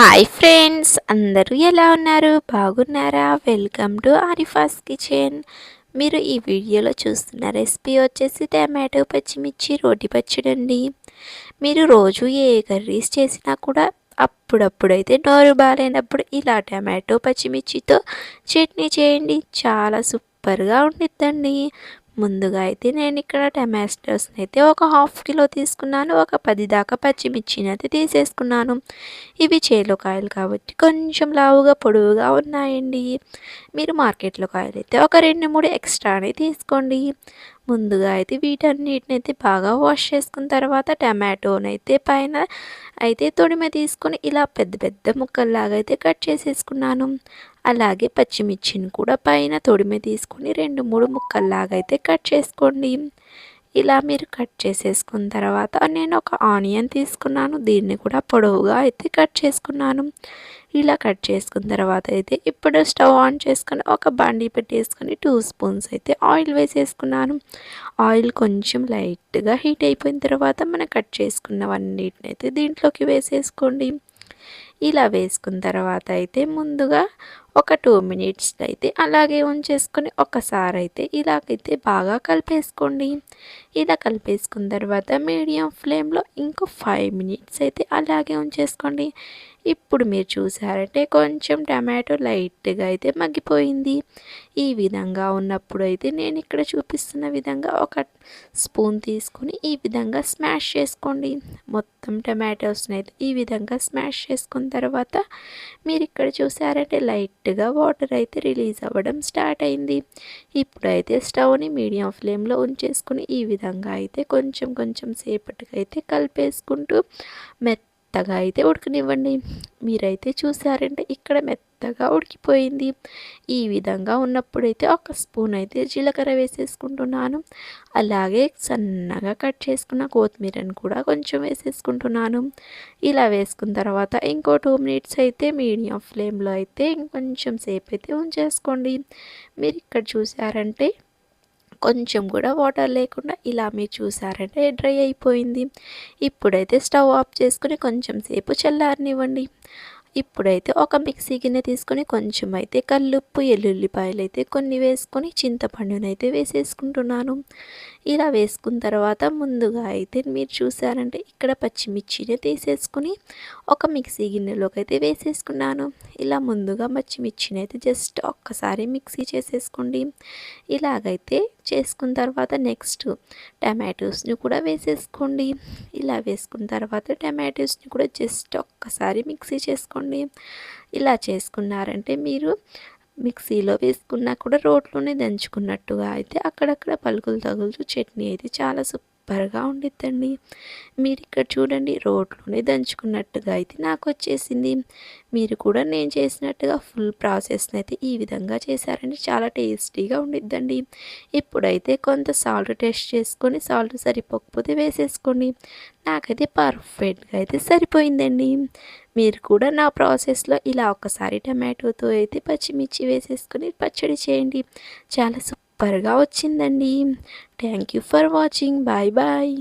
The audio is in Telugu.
హాయ్ ఫ్రెండ్స్ అందరూ ఎలా ఉన్నారు? బాగున్నారా? వెల్కమ్ టు ఆరిఫాస్ కిచెన్ మీరు ఈ వీడియోలో చూస్తున్న రెసిపీ వచ్చేసి టమాటో పచ్చిమిర్చి రోటి పచ్చడి అండి మీరు రోజు ఏ కర్రీస్ చేసినా కూడా అప్పుడప్పుడైతే నోరు బాగాలేనప్పుడు ఇలా టమాటో పచ్చిమిర్చితో చట్నీ చేయండి. చాలా సూపర్గా ఉండిద్దండి. ముందుగా అయితే నేను ఇక్కడ టమాటోస్ని అయితే ఒక హాఫ్ కిలో తీసుకున్నాను ఒక పది దాకా పచ్చిమిర్చిని అయితే తీసేసుకున్నాను. ఇవి చేలో కాయలు కాబట్టి కొంచెం లావుగా పొడవుగా ఉన్నాయండి. మీరు మార్కెట్లో కాయలు అయితే ఒక రెండు మూడు ఎక్స్ట్రానే తీసుకోండి. ముందుగా అయితే వీటన్నిటిని అయితే బాగా వాష్ చేసుకున్న తర్వాత టమాటోనైతే పైన అయితే తొడిమ తీసుకొని ఇలా పెద్ద పెద్ద ముక్కల్లాగా అయితే కట్ చేసేసుకున్నాను. అలాగే పచ్చిమిర్చిని కూడా పైన తొడిమ తీసుకొని రెండు మూడు ముక్కల్లాగా అయితే కట్ చేసుకోండి. ఇలా మీరు కట్ చేసేసుకున్న తర్వాత నేను ఒక ఆనియన్ తీసుకున్నాను. దీన్ని కూడా పొడవుగా అయితే కట్ చేసుకున్నాను. ఇలా కట్ చేసుకున్న తర్వాత అయితే ఇప్పుడు స్టవ్ ఆన్ చేసుకొని ఒక బండి పెట్టేసుకొని టూ స్పూన్స్ అయితే ఆయిల్ వేసేసుకున్నాను. ఆయిల్ కొంచెం లైట్గా హీట్ అయిపోయిన తర్వాత మనం కట్ చేసుకున్నవన్నిటిని అయితే దీంట్లోకి వేసేసుకోండి. ఇలా వేసుకున్న తర్వాత అయితే ముందుగా ఒక టూ మినిట్స్ అయితే అలాగే ఉంచేసుకొని ఒకసారి అయితే ఇలాగైతే బాగా కలిపేసుకోండి. ఇలా కలిపేసుకున్న తర్వాత మీడియం ఫ్లేమ్లో ఇంకో ఫైవ్ మినిట్స్ అయితే అలాగే ఉంచేసుకోండి. ఇప్పుడు మీరు చూసారంటే కొంచెం టమాటో లైట్గా అయితే మగ్గిపోయింది. ఈ విధంగా ఉన్నప్పుడు అయితే నేను ఇక్కడ చూపిస్తున్న విధంగా ఒక స్పూన్ తీసుకొని ఈ విధంగా స్మాష్ చేసుకోండి. మొత్తం టమాటోస్ని అయితే ఈ విధంగా స్మాష్ చేసుకున్న తర్వాత మీరు ఇక్కడ చూసారంటే లైట్గా వాటర్ అయితే రిలీజ్ అవ్వడం స్టార్ట్ అయింది. ఇప్పుడైతే స్టవ్ని మీడియం ఫ్లేమ్లో ఉంచేసుకుని ఈ విధంగా అయితే కొంచెం కొంచెం సేపటికైతే అయితే కలిపేసుకుంటూ మెత్త మెత్తగా అయితే ఉడకనివ్వండి. మీరైతే చూసారంటే ఇక్కడ మెత్తగా ఉడికిపోయింది. ఈ విధంగా ఉన్నప్పుడైతే ఒక స్పూన్ అయితే జీలకర్ర వేసేసుకుంటున్నాను. అలాగే సన్నగా కట్ చేసుకున్న కొత్తిమీరని కూడా కొంచెం వేసేసుకుంటున్నాను. ఇలా వేసుకున్న తర్వాత ఇంకో టూ మినిట్స్ అయితే మీడియం ఫ్లేమ్లో అయితే ఇంకొంచెం సేపు అయితే ఉంచేసుకోండి. మీరు ఇక్కడ చూసారంటే కొంచెం కూడా వాటర్ లేకుండా ఇలా మీరు చూసారంటే డ్రై అయిపోయింది. ఇప్పుడైతే స్టవ్ ఆఫ్ చేసుకుని కొంచెం సేపు చల్లారనివ్వండి. ఇప్పుడైతే ఒక మిక్సీ గిన్నె తీసుకొని కొంచెం అయితే కల్లుప్పు ఎల్లుల్లిపాయలు అయితే కొన్ని వేసుకొని చింతపండునైతే వేసేసుకుంటున్నాను. ఇలా వేసుకున్న తర్వాత ముందుగా అయితే మీరు చూసారంటే ఇక్కడ పచ్చిమిర్చిని తీసేసుకుని ఒక మిక్సీ గిన్నెలోకి అయితే వేసేసుకున్నాను. ఇలా ముందుగా పచ్చిమిర్చిని అయితే జస్ట్ ఒక్కసారి మిక్సీ చేసేసుకోండి. ఇలాగైతే చేసుకున్న తర్వాత నెక్స్ట్ టమాటోస్ని కూడా వేసేసుకోండి. ఇలా వేసుకున్న తర్వాత టమాటోస్ని కూడా జస్ట్ ఒక్కసారి మిక్సీ చేసుకోండి. ఇలా చేసుకున్నారంటే మీరు మిక్సీలో వేసుకున్నా కూడా రోట్లోనే దంచుకున్నట్టుగా అయితే అక్కడక్కడ పలుకులు తగులుతూ చట్నీ అయితే చాలా సూప్ సూపర్గా ఉండిద్దండి. మీరు ఇక్కడ చూడండి రోడ్లోనే దంచుకున్నట్టుగా అయితే నాకు వచ్చేసింది. మీరు కూడా నేను చేసినట్టుగా ఫుల్ ప్రాసెస్ని అయితే ఈ విధంగా చేశారండి. చాలా టేస్టీగా ఉండిద్దండి. ఇప్పుడైతే కొంత సాల్ట్ టేస్ట్ చేసుకొని సాల్ట్ సరిపోకపోతే వేసేసుకోండి. నాకైతే పర్ఫెక్ట్గా అయితే సరిపోయిందండి. మీరు కూడా నా ప్రాసెస్లో ఇలా ఒకసారి టమాటోతో అయితే పచ్చిమిర్చి వేసేసుకొని పచ్చడి చేయండి. చాలా సూపర్గా వచ్చిందండి. Thank you for watching bye bye